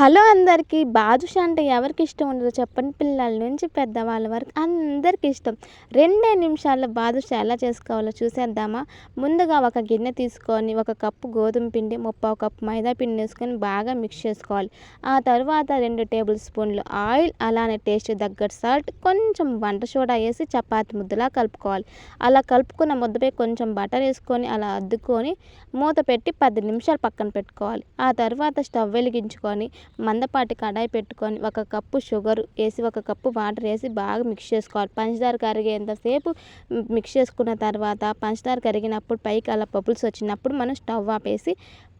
Hello అందరికీ బాదుషా అంటే ఎవరికి ఇష్టం ఉండదు చెప్పండి. పిల్లల నుంచి పెద్దవాళ్ళ వరకు అందరికి ఇష్టం. రెండే నిమిషాల్లో బాదుషా ఎలా చేసుకోవాలో చూసేద్దామా? ముందుగా ఒక గిన్నె తీసుకొని ఒక కప్పు గోధుమ పిండి ముప్పావు కప్పు మైదా పిండి వేసుకొని బాగా మిక్స్ చేసుకోవాలి. ఆ తర్వాత రెండు టేబుల్ స్పూన్లు ఆయిల్ అలానే టేస్ట్ తగ్గట్టు సాల్ట్ కొంచెం వంట సోడా వేసి చపాతి ముద్దలా కలుపుకోవాలి. అలా కలుపుకున్న ముద్దపై కొంచెం బటర్ వేసుకొని అలా అద్దుకొని మూత పెట్టి పది నిమిషాలు పక్కన పెట్టుకోవాలి. ఆ తర్వాత స్టవ్ వెలిగించుకొని మందపాటి కడాయి పెట్టుకొని ఒక కప్పు షుగర్ వేసి ఒక కప్పు వాటర్ వేసి బాగా మిక్స్ చేసుకోవాలి. పంచదార కరిగేంతసేపు మిక్స్ చేసుకున్న తర్వాత పంచదార కరిగినప్పుడు పైకి అలా బబుల్స్ వచ్చినప్పుడు మనం స్టవ్ ఆపేసి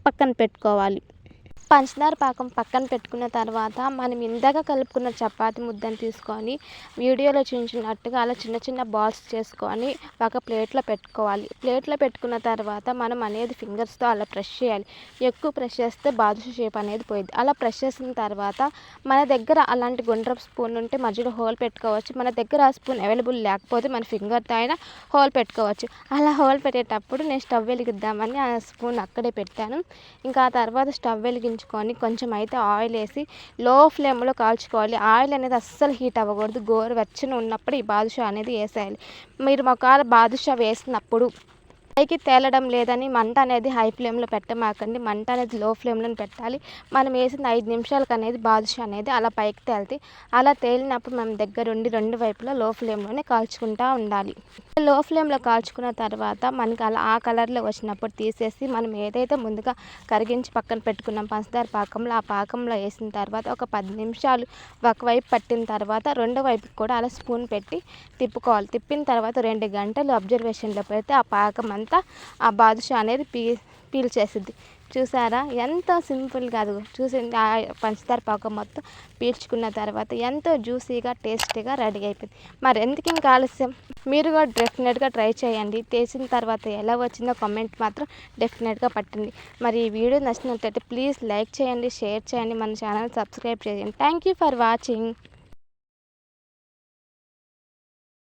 పక్కన పెట్టుకోవాలి. పంచదార పాకం పక్కన పెట్టుకున్న తర్వాత మనం ఇందాక కలుపుకున్న చపాతి ముద్దను తీసుకొని వీడియోలో చూపించినట్టుగా అలా చిన్న చిన్న బాల్స్ చేసుకొని ఒక ప్లేట్లో పెట్టుకోవాలి. ప్లేట్లో పెట్టుకున్న తర్వాత మనం అనేది ఫింగర్స్తో అలా ప్రెష్ చేయాలి. ఎక్కువ ప్రెస్ చేస్తే బాదుషా షేప్ అనేది పోయింది అలా ప్రెష్ చేసిన తర్వాత మన దగ్గర అలాంటి గుండ్రపు స్పూన్ ఉంటే మధ్యలో హోల్ పెట్టుకోవచ్చు. మన దగ్గర ఆ స్పూన్ అవైలబుల్ లేకపోతే మన ఫింగర్తో అయినా హోల్ పెట్టుకోవచ్చు. అలా హోల్ పెట్టేటప్పుడు నేను స్టవ్ వెలిగిద్దామని ఆ స్పూన్ అక్కడే పెట్టాను. ఇంకా ఆ తర్వాత స్టవ్ వెలిగించి కాల్చుకొని కొంచెం అయితే ఆయిల్ వేసి లో ఫ్లేమ్లో కాల్చుకోవాలి. ఆయిల్ అనేది అస్సలు హీట్ అవ్వకూడదు. గోరు వెచ్చని ఉన్నప్పుడు ఈ బాదుషా అనేది వేసేయాలి. మీరు ఒకవేళ బాదుషా వేసినప్పుడు పైకి తేలడం లేదని మంట అనేది హై ఫ్లేమ్లో పెట్టమాకండి. మంట అనేది లో ఫ్లేమ్లో పెట్టాలి. మనం వేసిన ఐదు నిమిషాలకు అనేది బాదుషా అనేది అలా పైకి తేలితే. అలా తేలినప్పుడు మనం దగ్గరుండి రెండు వైపులా లో ఫ్లేమ్లోనే కాల్చుకుంటూ ఉండాలి. లో ఫ్లేమ్లో కాల్చుకున్న తర్వాత మనకి అలా ఆ కలర్లో వచ్చినప్పుడు తీసేసి మనం ఏదైతే ముందుగా కరిగించి పక్కన పెట్టుకున్నాం పంచదార పాకంలో ఆ పాకంలో వేసిన తర్వాత ఒక పది నిమిషాలు ఒకవైపు పట్టిన తర్వాత రెండో వైపుకి కూడా అలా స్పూన్ పెట్టి తిప్పుకోవాలి. తిప్పిన తర్వాత రెండు గంటలు అబ్జర్వేషన్లో పెడితే ఆ పాకం అంతా తర్వాత ఆ బాదుషా అనేది పీ పీల్చేసిద్ది. చూసారా? ఎంత సింపుల్ కాదు. చూసి పంచదార పాకం మొత్తం పీల్చుకున్న తర్వాత ఎంతో జ్యూసీగా టేస్టీగా రెడీ అయిపోయింది. మరి ఎందుకు ఇంకా ఆలస్యం? మీరు కూడా డెఫినెట్గా ట్రై చేయండి. చేసిన తర్వాత ఎలా వచ్చిందో కామెంట్ మాత్రం డెఫినెట్గా పట్టండి. మరి ఈ వీడియో నచ్చినట్లయితే ప్లీజ్ లైక్ చేయండి షేర్ చేయండి. మన ఛానల్ సబ్స్క్రైబ్ చేయండి. Thank you for watching.